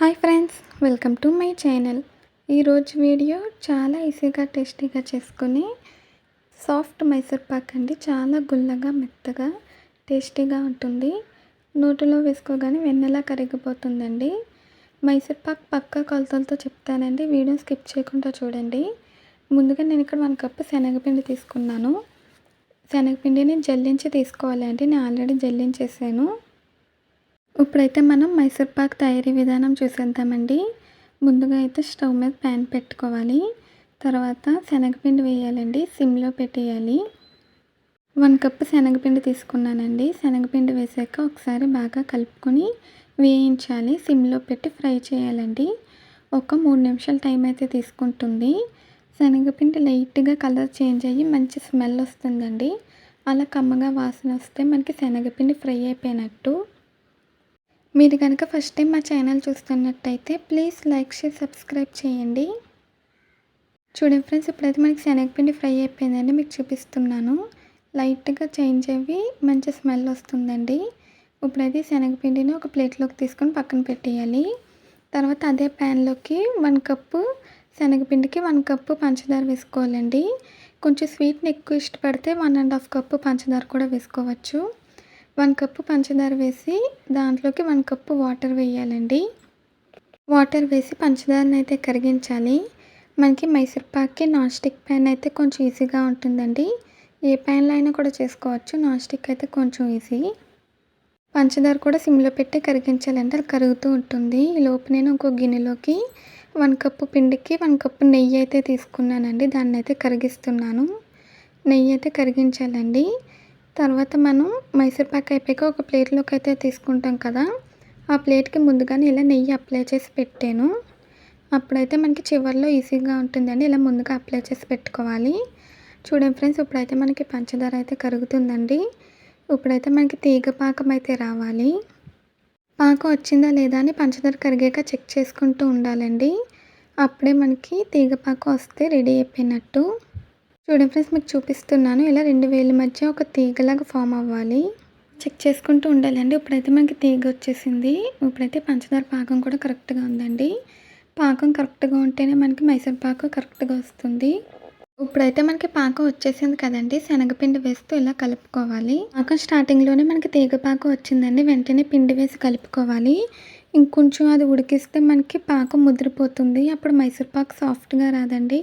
Hi friends welcome to my channel. ఈరోజు video చాలా ఈజీగా టేస్టీగా చేసుకుని సాఫ్ట్ మైసూర్ పాక్ అండి. చాలా గుల్లగా మెత్తగా టేస్టీగా ఉంటుంది. నోటిలో వేసుకోగానే వెన్నెలా కరిగిపోతుందండి. మైసూర్ పాక్ పక్క కొలతలతో చెప్తానండి. వీడియో స్కిప్ చేయకుండా చూడండి. ముందుగా నేను ఇక్కడ వన్ కప్పు శనగపిండి తీసుకున్నాను. శనగపిండిని జల్లించి తీసుకోవాలండి. నేను ఆల్రెడీ జల్లించేసాను. ఇప్పుడైతే మనం మైసూర్ పాక్ తయారీ విధానం చూసేద్దామండి. ముందుగా అయితే స్టవ్ మీద ప్యాన్ పెట్టుకోవాలి. తర్వాత శనగపిండి వేయాలండి. సిమ్లో పెట్టేయాలి. వన్ కప్ శనగపిండి తీసుకున్నానండి. శనగపిండి వేసాక ఒకసారి బాగా కలుపుకొని వేయించాలి. సిమ్లో పెట్టి ఫ్రై చేయాలండి. ఒక మూడు నిమిషాల టైం అయితే తీసుకుంటుంది. శనగపిండి లైట్గా కలర్ చేంజ్ అయ్యి మంచి స్మెల్ వస్తుందండి. అలా కమ్మగా వాసన వస్తే మనకి శనగపిండి ఫ్రై అయిపోయినట్టు మీరు కనుక ఫస్ట్ టైం మా ఛానల్ చూస్తున్నట్టయితే ప్లీజ్ లైక్ షేర్ సబ్స్క్రైబ్ చేయండి. చూడండి ఫ్రెండ్స్ ఇప్పుడైతే మనకి శనగపిండి ఫ్రై అయిపోయిందండి. మీకు చూపిస్తున్నాను. లైట్గా చేంజ్ అయ్యి మంచి స్మెల్ వస్తుందండి. ఇప్పుడైతే శనగపిండిని ఒక ప్లేట్లోకి తీసుకొని పక్కన పెట్టేయాలి. తర్వాత అదే ప్యాన్లోకి వన్ కప్పు శనగపిండికి వన్ కప్పు పంచదార వేసుకోవాలండి. కొంచెం స్వీట్ని ఎక్కువ ఇష్టపడితే వన్ అండ్ హాఫ్ కప్పు పంచదార కూడా వేసుకోవచ్చు. వన్ కప్పు పంచదార వేసి దాంట్లోకి వన్ కప్పు వాటర్ వేయాలండి. వాటర్ వేసి పంచదారని అయితే కరిగించాలి. మనకి మైసూర్ పాక్కి నాన్ స్టిక్ ప్యాన్ అయితే కొంచెం ఈజీగా ఉంటుందండి. ఏ ప్యాన్లో అయినా కూడా చేసుకోవచ్చు. నాన్ స్టిక్ అయితే కొంచెం ఈజీ. పంచదార కూడా సిమ్లో పెట్టి కరిగించాలంటే అది కరుగుతూ ఉంటుంది. ఈ లోపు నేను ఇంకో గిన్నెలోకి వన్ కప్పు పిండికి వన్ కప్పు నెయ్యి అయితే తీసుకున్నానండి. దాన్ని అయితే కరిగిస్తున్నాను. నెయ్యి అయితే కరిగించాలండి. తర్వాత మనం మైసూర్ పాక్ అయిపోయాక ఒక ప్లేట్లోకి అయితే తీసుకుంటాం కదా ఆ ప్లేట్కి ముందుగానే ఇలా నెయ్యి అప్లై చేసి పెట్టాను. అప్పుడైతే మనకి చివరిలో ఈజీగా ఉంటుందండి ఇలా ముందుగా అప్లై చేసి పెట్టుకోవాలి. చూడండి ఫ్రెండ్స్ ఇప్పుడైతే మనకి పంచదార అయితే కరుగుతుందండి. ఇప్పుడైతే మనకి తీగ పాకం అయితే రావాలి. పాకం వచ్చిందా లేదా అని పంచదార కరిగాక చెక్ చేసుకుంటూ ఉండాలండి. అప్పుడే మనకి తీగ పాకం వస్తే రెడీ అయిపోయినట్టు. చూడండి ఫ్రెండ్స్ మీకు చూపిస్తున్నాను. ఇలా రెండు వేల మధ్య ఒక తీగలాగా ఫామ్ అవ్వాలి. చెక్ చేసుకుంటూ ఉండాలండి. ఇప్పుడైతే మనకి తీగ వచ్చేసింది. ఇప్పుడైతే పంచదార పాకం కూడా కరెక్ట్గా ఉందండి. పాకం కరెక్ట్గా ఉంటేనే మనకి మైసూర్ పాకు కరెక్ట్గా వస్తుంది. ఇప్పుడైతే మనకి పాకం వచ్చేసింది కదండి. శనగపిండి వేస్తూ ఇలా కలుపుకోవాలి. పాకం స్టార్టింగ్లోనే మనకి తీగ పాకం వచ్చిందండి. వెంటనే పిండి వేసి కలుపుకోవాలి. ఇంకొంచెం అది ఉడికిస్తే మనకి పాకం ముదిరిపోతుంది. అప్పుడు మైసూర్ పాకు సాఫ్ట్గా రాదండి.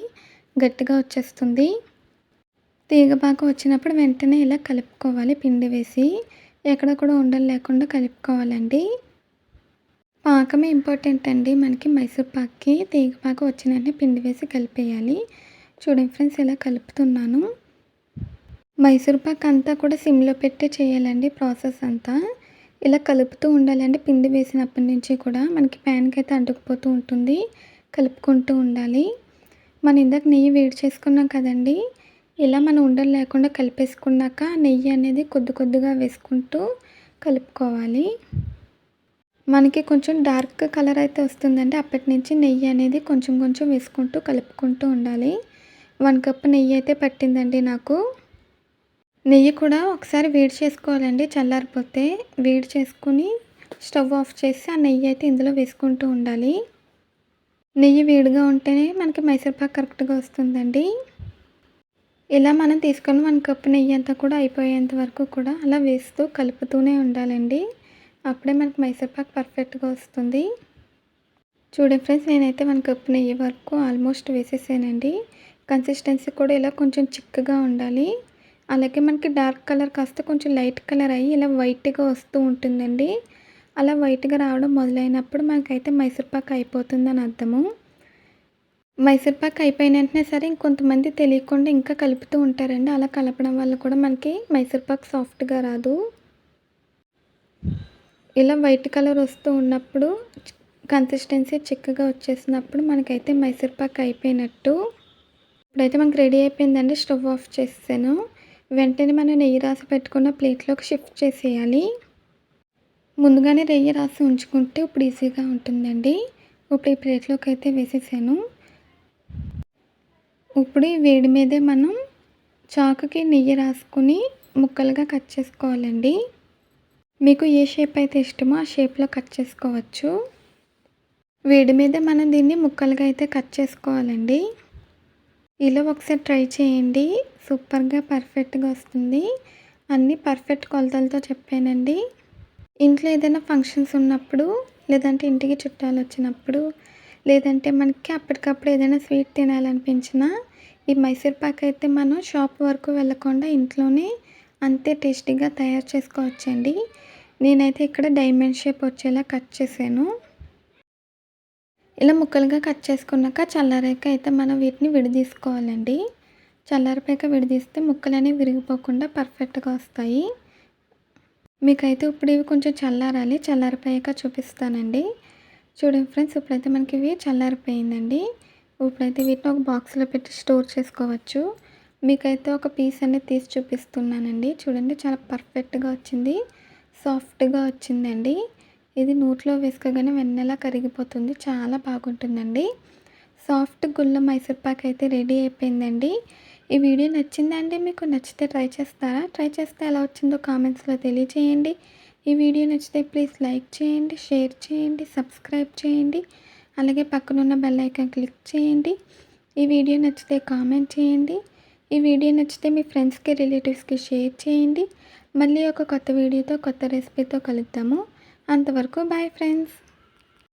గట్టిగా వచ్చేస్తుంది. తీగపాక వచ్చినప్పుడు వెంటనే ఇలా కలుపుకోవాలి. పిండి వేసి ఎక్కడ కూడా ఉండలు లేకుండా కలుపుకోవాలండి. పాకమే ఇంపార్టెంట్ అండి. మనకి మైసూర్ పాక్కి తీగపాకం వచ్చిన వెంటనే పిండి వేసి కలిపేయాలి. చూడండి ఫ్రెండ్స్ ఇలా కలుపుతున్నాను. మైసూర్ పాక్ అంతా కూడా సిమ్లో పెట్టి చేయాలండి ప్రాసెస్ అంతా. ఇలా కలుపుతూ ఉండాలండి. పిండి వేసినప్పటి నుంచి కూడా మనకి ప్యాన్కి అయితే అడ్డుకుపోతూ ఉంటుంది. కలుపుకుంటూ ఉండాలి. మనం ఇందాక నెయ్యి వేడి చేసుకున్నాం కదండీ. ఇలా మనం ఉండలు లేకుండా కలిపేసుకున్నాక నెయ్యి అనేది కొద్ది కొద్దిగా వేసుకుంటూ కలుపుకోవాలి. మనకి కొంచెం డార్క్ కలర్ అయితే వస్తుందండి. అప్పటి నుంచి నెయ్యి అనేది కొంచెం కొంచెం వేసుకుంటూ కలుపుకుంటూ ఉండాలి. వన్ కప్ నెయ్యి అయితే పట్టిందండి నాకు. నెయ్యి కూడా ఒకసారి వేడి చేసుకోవాలండి. చల్లారిపోతే వేడి చేసుకుని స్టవ్ ఆఫ్ చేసి ఆ నెయ్యి అయితే ఇందులో వేసుకుంటూ ఉండాలి. నెయ్యి వేడిగా ఉంటేనే మనకి మైసూర్పాక్ కరెక్ట్గా వస్తుందండి. ఇలా మనం తీసుకొని వన్ కప్పు నెయ్యి అంతా కూడా అయిపోయేంత వరకు కూడా అలా వేస్తూ కలుపుతూనే ఉండాలండి. అప్పుడే మనకి మైసూర్పాక్ పర్ఫెక్ట్గా వస్తుంది. చూడండి ఫ్రెండ్స్ నేనైతే వన్ కప్పు నెయ్యి వరకు ఆల్మోస్ట్ వేసేసానండి. కన్సిస్టెన్సీ కూడా ఇలా కొంచెం చిక్కగా ఉండాలి. అలాగే మనకి డార్క్ కలర్ కాస్త కొంచెం లైట్ కలర్ అయ్యి ఇలా వైట్గా వస్తూ ఉంటుందండి. అలా వైట్గా రావడం మొదలైనప్పుడు మనకైతే మైసూర్పాక్ అయిపోతుందని అర్థము. మైసూర్పాక్ అయిపోయిన వెంటనే సరే ఇంకొంతమంది తెలియకుండా ఇంకా కలుపుతూ ఉంటారండి. అలా కలపడం వల్ల కూడా మనకి మైసూర్పాక్ సాఫ్ట్గా రాదు. ఇలా వైట్ కలర్ వస్తూ ఉన్నప్పుడు కన్సిస్టెన్సీ చిక్కగా వచ్చేసినప్పుడు మనకైతే మైసూర్పాక్ అయిపోయినట్టు. ఇప్పుడైతే మనకి రెడీ అయిపోయిందండి. స్టవ్ ఆఫ్ చేసాను వెంటనే మనం నెయ్యి రాసి పెట్టుకున్న ప్లేట్లోకి షిఫ్ట్ చేసేయాలి. ముందుగానే నెయ్యి రాసి ఉంచుకుంటే ఇప్పుడు ఈజీగా ఉంటుందండి. ఇప్పుడు ఈ ప్లేట్లోకి అయితే వేసేసాను. ఇప్పుడు ఈ వేడి మీదే మనం చాకుకి నెయ్యి రాసుకుని ముక్కలుగా కట్ చేసుకోవాలండి. మీకు ఏ షేప్ అయితే ఇష్టమో ఆ షేప్లో కట్ చేసుకోవచ్చు. వేడి మీదే మనం దీన్ని ముక్కలుగా అయితే కట్ చేసుకోవాలండి. ఇలా ఒకసారి ట్రై చేయండి. సూపర్గా పర్ఫెక్ట్గా వస్తుంది. అన్నీ పర్ఫెక్ట్ కొలతలతో చెప్పానండి. ఇంట్లో ఏదైనా ఫంక్షన్స్ ఉన్నప్పుడు లేదంటే ఇంటికి చుట్టాలు వచ్చినప్పుడు లేదంటే మనకి అప్పటికప్పుడు ఏదైనా స్వీట్ తినాలనిపించినా ఈ మైసూర్ పాక్ అయితే మనం షాప్ వరకు వెళ్ళకుండా ఇంట్లోనే అంతే టేస్టీగా తయారు చేసుకోవచ్చండి. నేనైతే ఇక్కడ డైమండ్ షేప్ వచ్చేలా కట్ చేశాను. ఇలా ముక్కలుగా కట్ చేసుకున్నాక చల్లారాక అయితే మనం వీటిని విడదీసుకోవాలండి. చల్లారిపోయాక విడదీస్తే ముక్కలు అనేవి విరిగిపోకుండా పర్ఫెక్ట్గా వస్తాయి. మీకైతే ఇప్పుడు ఇవి కొంచెం చల్లారాలి. చల్లారిపోయాక చూపిస్తానండి. చూడండి ఫ్రెండ్స్ ఇప్పుడైతే మనకి ఇవి చల్లారిపోయిందండి. ఇప్పుడైతే వీటిని ఒక బాక్స్లో పెట్టి స్టోర్ చేసుకోవచ్చు. మీకైతే ఒక పీస్ అనేది తీసి చూపిస్తున్నానండి. చూడండి చాలా పర్ఫెక్ట్గా వచ్చింది. సాఫ్ట్గా వచ్చిందండి. ఇది నోట్లో వేసుకోగానే వెన్నెలా కరిగిపోతుంది చాలా బాగుంటుందండి. సాఫ్ట్ గుల్ల మైసూర్ పాక్ అయితే రెడీ అయిపోయిందండి. ఈ వీడియో నచ్చిందండి మీకు నచ్చితే ట్రై చేస్తారా? ట్రై చేస్తే ఎలా వచ్చిందో కామెంట్స్లో తెలియజేయండి. ఈ వీడియో నచ్చితే ప్లీజ్ లైక్ చేయండి షేర్ చేయండి సబ్స్క్రైబ్ చేయండి. అలాగే పక్కనున్న బెల్ ఐకాన్ క్లిక్ చేయండి. ఈ వీడియో నచ్చితే కామెంట్ చేయండి. ఈ వీడియో నచ్చితే మీ ఫ్రెండ్స్కి రిలేటివ్స్కి షేర్ చేయండి. మళ్ళీ ఒక కొత్త వీడియోతో కొత్త రెసిపీతో కలుద్దాము. అంతవరకు బాయ్ ఫ్రెండ్స్.